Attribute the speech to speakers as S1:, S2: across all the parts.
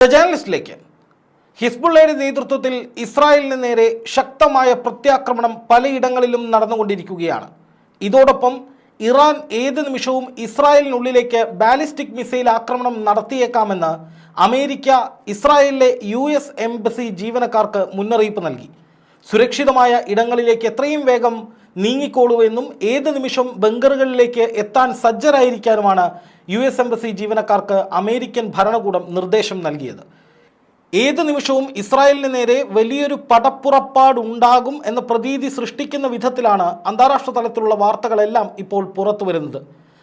S1: ജേർണലിസ്റ്റിലേക്ക് ഹിസ്ബുള്ളയുടെ നേതൃത്വത്തിൽ ഇസ്രായേലിന് നേരെ ശക്തമായ പ്രത്യാക്രമണം പലയിടങ്ങളിലും നടന്നുകൊണ്ടിരിക്കുകയാണ്. ഇതോടൊപ്പം ഇറാൻ ഏത് നിമിഷവും ഇസ്രായേലിനുള്ളിലേക്ക് ബാലിസ്റ്റിക് മിസൈൽ ആക്രമണം നടത്തിയേക്കാമെന്ന് അമേരിക്ക ഇസ്രായേലിലെ യു എസ് എംബസി ജീവനക്കാർക്ക് മുന്നറിയിപ്പ് നൽകി. സുരക്ഷിതമായ ഇടങ്ങളിലേക്ക് എത്രയും വേഗം നീങ്ങിക്കോളൂ എന്നും ഏത് നിമിഷം ബങ്കറുകളിലേക്ക് എത്താൻ സജ്ജരായിരിക്കാനുമാണ് യു എസ് എംബസി ജീവനക്കാർക്ക് അമേരിക്കൻ ഭരണകൂടം നിർദ്ദേശം നൽകിയത്. ഏത് നിമിഷവും ഇസ്രായേലിന് നേരെ വലിയൊരു പടപ്പുറപ്പാടുണ്ടാകും എന്ന പ്രതീതി സൃഷ്ടിക്കുന്ന വിധത്തിലാണ് അന്താരാഷ്ട്ര തലത്തിലുള്ള വാർത്തകളെല്ലാം ഇപ്പോൾ പുറത്തു വരുന്നത്.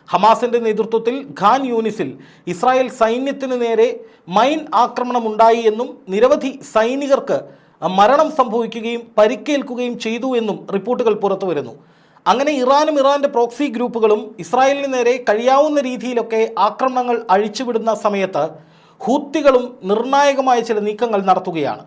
S1: ഹമാസിന്റെ നേതൃത്വത്തിൽ ഖാൻ യൂനിസിൽ ഇസ്രായേൽ സൈന്യത്തിന് നേരെ മൈൻ ആക്രമണം ഉണ്ടായി എന്നും നിരവധി സൈനികർക്ക് മരണം സംഭവിക്കുകയും പരിക്കേൽക്കുകയും ചെയ്തു എന്നും റിപ്പോർട്ടുകൾ പുറത്തു വരുന്നു. അങ്ങനെ ഇറാനും ഇറാന്റെ പ്രോക്സി ഗ്രൂപ്പുകളും ഇസ്രായേലിന് നേരെ കഴിയാവുന്ന രീതിയിലൊക്കെ ആക്രമണങ്ങൾ അഴിച്ചുവിടുന്ന സമയത്ത് ഹൂത്തികളും നിർണായകമായ ചില നീക്കങ്ങൾ നടത്തുകയാണ്.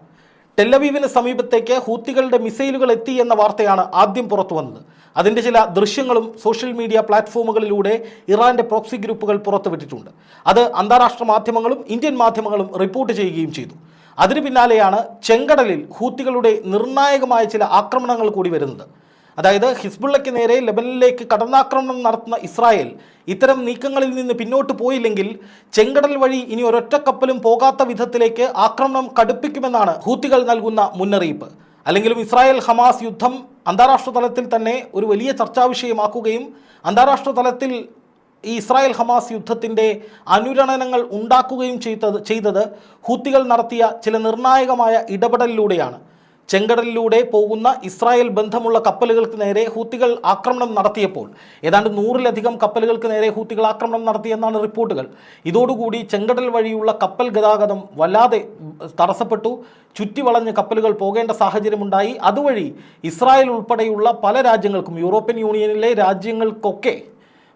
S1: ടെല്ലവീവിന് സമീപത്തേക്ക് ഹൂത്തികളുടെ മിസൈലുകൾ എത്തി എന്ന വാർത്തയാണ് ആദ്യം പുറത്തു വന്നത്. അതിന്റെ ചില ദൃശ്യങ്ങളും സോഷ്യൽ മീഡിയ പ്ലാറ്റ്ഫോമുകളിലൂടെ ഇറാന്റെ പ്രോക്സി ഗ്രൂപ്പുകൾ പുറത്തുവിട്ടിട്ടുണ്ട്. അത് അന്താരാഷ്ട്ര മാധ്യമങ്ങളും ഇന്ത്യൻ മാധ്യമങ്ങളും റിപ്പോർട്ട് ചെയ്യുകയും ചെയ്തു. അതിനു പിന്നാലെയാണ് ചെങ്കടലിൽ ഹൂത്തികളുടെ നിർണായകമായ ചില ആക്രമണങ്ങൾ കൂടി വരുന്നത്. അതായത് ഹിസ്ബുള്ളയ്ക്ക് നേരെ ലെബനനിലേക്ക് കടന്നാക്രമണം നടത്തുന്ന ഇസ്രായേൽ ഇത്തരം നീക്കങ്ങളിൽ നിന്ന് പിന്നോട്ട് പോയില്ലെങ്കിൽ ചെങ്കടൽ വഴി ഇനി ഒരൊറ്റ കപ്പലും പോകാത്ത വിധത്തിലേക്ക് ആക്രമണം കടുപ്പിക്കുമെന്നാണ് ഹൂത്തികൾ നൽകുന്ന മുന്നറിയിപ്പ്. അല്ലെങ്കിലും ഇസ്രായേൽ ഹമാസ് യുദ്ധം അന്താരാഷ്ട്ര തലത്തിൽ തന്നെ ഒരു വലിയ ചർച്ചാ വിഷയമാക്കുകയും അന്താരാഷ്ട്ര തലത്തിൽ ഈ ഇസ്രായേൽ ഹമാസ് യുദ്ധത്തിന്റെ അനുരണനങ്ങൾ ഉണ്ടാക്കുകയും ചെയ്തത് ചെയ്തത് ഹൂത്തികൾ നടത്തിയ ചില നിർണായകമായ ഇടപെടലിലൂടെയാണ്. ചെങ്കടലിലൂടെ പോകുന്ന ഇസ്രായേൽ ബന്ധമുള്ള കപ്പലുകൾക്ക് നേരെ ഹൂത്തികൾ ആക്രമണം നടത്തിയപ്പോൾ ഏതാണ്ട് നൂറിലധികം കപ്പലുകൾക്ക് നേരെ ഹൂത്തികൾ ആക്രമണം നടത്തിയെന്നാണ് റിപ്പോർട്ടുകൾ. ഇതോടുകൂടി ചെങ്കടൽ വഴിയുള്ള കപ്പൽ ഗതാഗതം വല്ലാതെ തടസ്സപ്പെട്ടു. ചുറ്റിവളഞ്ഞ് കപ്പലുകൾ പോകേണ്ട സാഹചര്യമുണ്ടായി. അതുവഴി ഇസ്രായേൽ ഉൾപ്പെടെയുള്ള പല രാജ്യങ്ങൾക്കും യൂറോപ്യൻ യൂണിയനിലെ രാജ്യങ്ങൾക്കൊക്കെ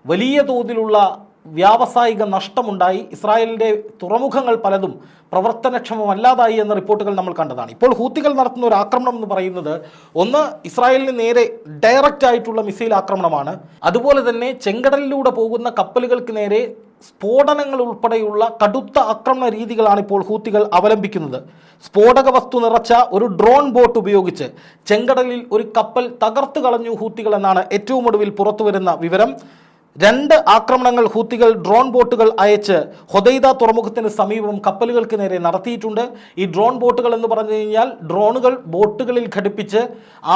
S1: വലിയ തോതിലുള്ള വ്യാവസായിക നഷ്ടമുണ്ടായി. ഇസ്രായേലിന്റെ തുറമുഖങ്ങൾ പലതും പ്രവർത്തനക്ഷമമല്ലാതായി എന്ന റിപ്പോർട്ടുകൾ നമ്മൾ കണ്ടതാണ്. ഇപ്പോൾ ഹൂത്തികൾ നടത്തുന്ന ഒരു ആക്രമണം എന്ന് പറയുന്നത് ഒന്ന് ഇസ്രായേലിന് നേരെ ഡയറക്റ്റ് ആയിട്ടുള്ള മിസൈൽ ആക്രമണമാണ്. അതുപോലെ തന്നെ ചെങ്കടലിലൂടെ പോകുന്ന കപ്പലുകൾക്ക് നേരെ സ്ഫോടനങ്ങൾ ഉൾപ്പെടെയുള്ള കടുത്ത ആക്രമണ രീതികളാണ് ഇപ്പോൾ ഹൂത്തികൾ അവലംബിക്കുന്നത്. സ്ഫോടക വസ്തു നിറച്ച ഒരു ഡ്രോൺ ബോട്ട് ഉപയോഗിച്ച് ചെങ്കടലിൽ ഒരു കപ്പൽ തകർത്ത് കളഞ്ഞു ഹൂത്തികൾ എന്നാണ് ഏറ്റവും ഒടുവിൽ പുറത്തുവരുന്ന വിവരം. രണ്ട് ആക്രമണങ്ങൾ ഹൂത്തികൾ ഡ്രോൺ ബോട്ടുകൾ അയച്ച് ഹൊദൈദ തുറമുഖത്തിന് സമീപം കപ്പലുകൾക്ക് നേരെ നടത്തിയിട്ടുണ്ട്. ഈ ഡ്രോൺ ബോട്ടുകൾ എന്ന് പറഞ്ഞു കഴിഞ്ഞാൽ ഡ്രോണുകൾ ബോട്ടുകളിൽ ഘടിപ്പിച്ച്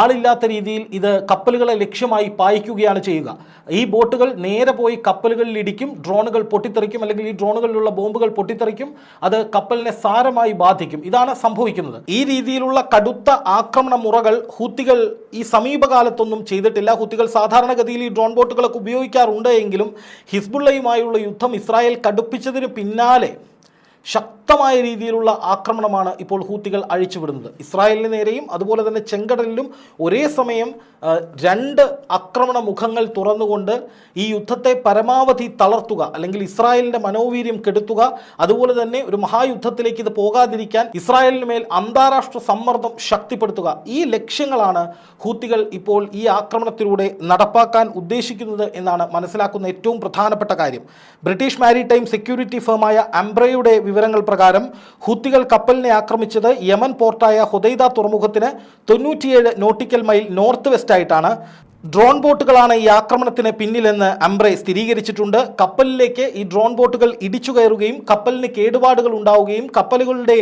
S1: ആളില്ലാത്ത രീതിയിൽ ഇത് കപ്പലുകളെ ലക്ഷ്യമായി പായിക്കുകയാണ് ചെയ്യുക. ഈ ബോട്ടുകൾ നേരെ പോയി കപ്പലുകളിൽ ഇടിക്കും ഡ്രോണുകൾ പൊട്ടിത്തെറിക്കും അല്ലെങ്കിൽ ഈ ഡ്രോണുകളിലുള്ള ബോംബുകൾ പൊട്ടിത്തെറിക്കും അത് കപ്പലിനെ സാരമായി ബാധിക്കും. ഇതാണ് സംഭവിക്കുന്നത്. ഈ രീതിയിലുള്ള കടുത്ത ആക്രമണ മുറകൾ ഹൂത്തികൾ ഈ സമീപകാലത്തൊന്നും ചെയ്തിട്ടില്ല. ഹൂത്തികൾ സാധാരണഗതിയിൽ ഈ ഡ്രോൺ ബോട്ടുകളൊക്കെ ഉപയോഗിക്കാറുണ്ട്. എങ്കിലും ഹിസ്ബുള്ളയുമായുള്ള യുദ്ധം ഇസ്രായേൽ കടുപ്പിച്ചതിന് പിന്നാലെ ശക്തമായ രീതിയിലുള്ള ആക്രമണമാണ് ഇപ്പോൾ ഹൂത്തികൾ അഴിച്ചുവിടുന്നത്. ഇസ്രായേലിന് നേരെയും അതുപോലെ തന്നെ ചെങ്കടലിലും ഒരേ സമയം രണ്ട് ആക്രമണ മുഖങ്ങൾ തുറന്നുകൊണ്ട് ഈ യുദ്ധത്തെ പരമാവധി തളർത്തുക അല്ലെങ്കിൽ ഇസ്രായേലിന്റെ മനോവീര്യം കെടുത്തുക. അതുപോലെ തന്നെ ഒരു മഹായുദ്ധത്തിലേക്ക് ഇത് പോകാതിരിക്കാൻ ഇസ്രായേലിന് മേൽ അന്താരാഷ്ട്ര സമ്മർദ്ദം ശക്തിപ്പെടുത്തുക. ഈ ലക്ഷ്യങ്ങളാണ് ഹൂത്തികൾ ഇപ്പോൾ ഈ ആക്രമണത്തിലൂടെ നടപ്പാക്കാൻ ഉദ്ദേശിക്കുന്നത് എന്നാണ് മനസ്സിലാക്കുന്ന ഏറ്റവും പ്രധാനപ്പെട്ട കാര്യം. ബ്രിട്ടീഷ് മാരിടൈം സെക്യൂരിറ്റി ഫേമായ അംബ്രയുടെ വിവരങ്ങൾ പ്രകാരം ഹൂത്തികൾ കപ്പലിനെ ആക്രമിച്ചത് യമൻ പോർട്ടായ ഹുദൈദ തുറമുഖത്തിന് തൊണ്ണൂറ്റിയേഴ് നോട്ടിക്കൽ മൈൽ നോർത്ത് വെസ്റ്റ് ആയിട്ടാണ് ഡ്രോൺ ബോട്ടുകളാണ് ഈ ആക്രമണത്തിന് പിന്നിലെന്ന് അംബ്രെ സ്ഥിരീകരിച്ചിട്ടുണ്ട്. കപ്പലിലേക്ക് ഈ ഡ്രോൺ ബോട്ടുകൾ ഇടിച്ചു കയറുകയും കപ്പലിന് കേടുപാടുകൾ ഉണ്ടാവുകയും കപ്പലുകളുടെ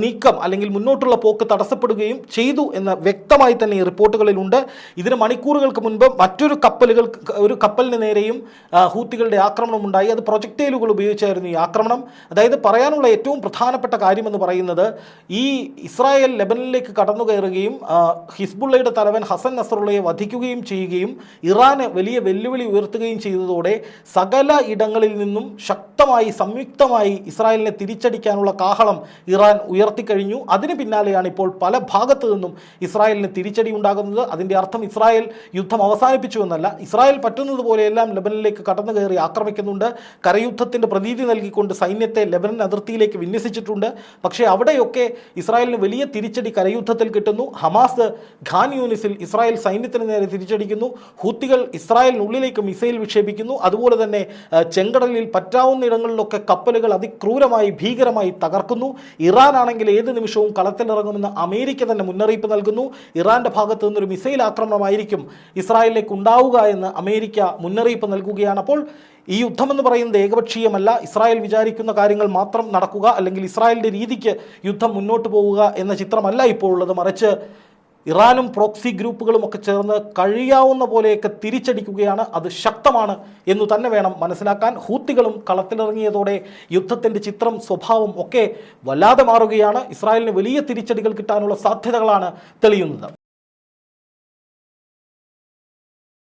S1: നീക്കം അല്ലെങ്കിൽ മുന്നോട്ടുള്ള പോക്ക് തടസ്സപ്പെടുകയും ചെയ്തു എന്ന് വ്യക്തമായി തന്നെ ഈ റിപ്പോർട്ടുകളിലുണ്ട്. ഇതിന് മണിക്കൂറുകൾക്ക് മുൻപ് മറ്റൊരു കപ്പലുകൾ ഒരു കപ്പലിന് നേരെയും ഹൂത്തികളുടെ ആക്രമണം ഉണ്ടായി. അത് പ്രൊജക്ടൈലുകൾ ഉപയോഗിച്ചായിരുന്നു ഈ ആക്രമണം. അതായത് പറയാനുള്ള ഏറ്റവും പ്രധാനപ്പെട്ട കാര്യമെന്ന് പറയുന്നത് ഈ ഇസ്രായേൽ ലെബനിലേക്ക് കടന്നു കയറുകയും ഹിസ്ബുള്ളയുടെ തലവൻ ഹസൻ നസറുള്ളയെ വധിക്കുകയും ചെയ്യുകയും ഇറാന് വലിയ വെല്ലുവിളി ഉയർത്തുകയും ചെയ്തതോടെ സകല ഇടങ്ങളിൽ നിന്നും ശക്തമായി സംയുക്തമായി ഇസ്രായേലിനെ തിരിച്ചടിക്കാനുള്ള കാഹളം ഇറാൻ ഉയർത്തിക്കഴിഞ്ഞു. അതിന് പിന്നാലെയാണ് ഇപ്പോൾ പല ഭാഗത്തു നിന്നും ഇസ്രായേലിന് തിരിച്ചടി ഉണ്ടാകുന്നത്. അതിന്റെ അർത്ഥം ഇസ്രായേൽ യുദ്ധം അവസാനിപ്പിച്ചു എന്നല്ല. ഇസ്രായേൽ പറ്റുന്നത് പോലെയെല്ലാം ലെബനനിലേക്ക് കടന്നു കയറി ആക്രമിക്കുന്നുണ്ട്. കരയുദ്ധത്തിന്റെ പ്രതീതി നൽകിക്കൊണ്ട് സൈന്യത്തെ ലെബനൻ അതിർത്തിയിലേക്ക് വിന്യസിച്ചിട്ടുണ്ട്. പക്ഷേ അവിടെയൊക്കെ ഇസ്രായേലിന് വലിയ തിരിച്ചടി കരയുദ്ധത്തിൽ കിട്ടുന്നു. ഹമാസ് ഖാൻ യൂണിസിൽ ഇസ്രായേൽ സൈന്യത്തിന് നേരെ തിരിച്ചടി തിരിച്ചടിക്കുന്നു ഹൂത്തികൾ ഇസ്രായേലിനുള്ളിലേക്ക് മിസൈൽ വിക്ഷേപിക്കുന്നു. അതുപോലെ തന്നെ ചെങ്കടലിൽ പറ്റാവുന്ന ഇടങ്ങളിലൊക്കെ കപ്പലുകൾ അതിക്രൂരമായി ഭീകരമായി തകർക്കുന്നു. ഇറാൻ ആണെങ്കിൽ ഏത് നിമിഷവും കളത്തിലിറങ്ങുമെന്ന് അമേരിക്ക തന്നെ മുന്നറിയിപ്പ് നൽകുന്നു. ഇറാന്റെ ഭാഗത്ത് നിന്നൊരു മിസൈൽ ആക്രമണമായിരിക്കും ഇസ്രായേലിലേക്ക് ഉണ്ടാവുക എന്ന് അമേരിക്ക മുന്നറിയിപ്പ് നൽകുകയാണ്. അപ്പോൾ ഈ യുദ്ധം എന്ന് പറയുന്നത് ഏകപക്ഷീയമല്ല. ഇസ്രായേൽ വിചാരിക്കുന്ന കാര്യങ്ങൾ മാത്രം നടക്കുക അല്ലെങ്കിൽ ഇസ്രായേലിന്റെ രീതിക്ക് യുദ്ധം മുന്നോട്ട് പോവുക എന്ന ചിത്രമല്ല ഇപ്പോൾ ഉള്ളത്. മറിച്ച് ഇറാനും പ്രോക്സി ഗ്രൂപ്പുകളും ഒക്കെ ചേർന്ന് കഴിയാവുന്ന പോലെയൊക്കെ തിരിച്ചടിക്കുകയാണ്. അത് ശക്തമാണ് എന്ന് തന്നെ വേണം മനസ്സിലാക്കാൻ. ഹൂത്തികളും കളത്തിലിറങ്ങിയതോടെ യുദ്ധത്തിന്റെ ചിത്രം സ്വഭാവം ഒക്കെ വല്ലാതെ മാറുകയാണ്. ഇസ്രായേലിന് വലിയ തിരിച്ചടികൾ കിട്ടാനുള്ള സാധ്യതകളാണ് തെളിയുന്നത്.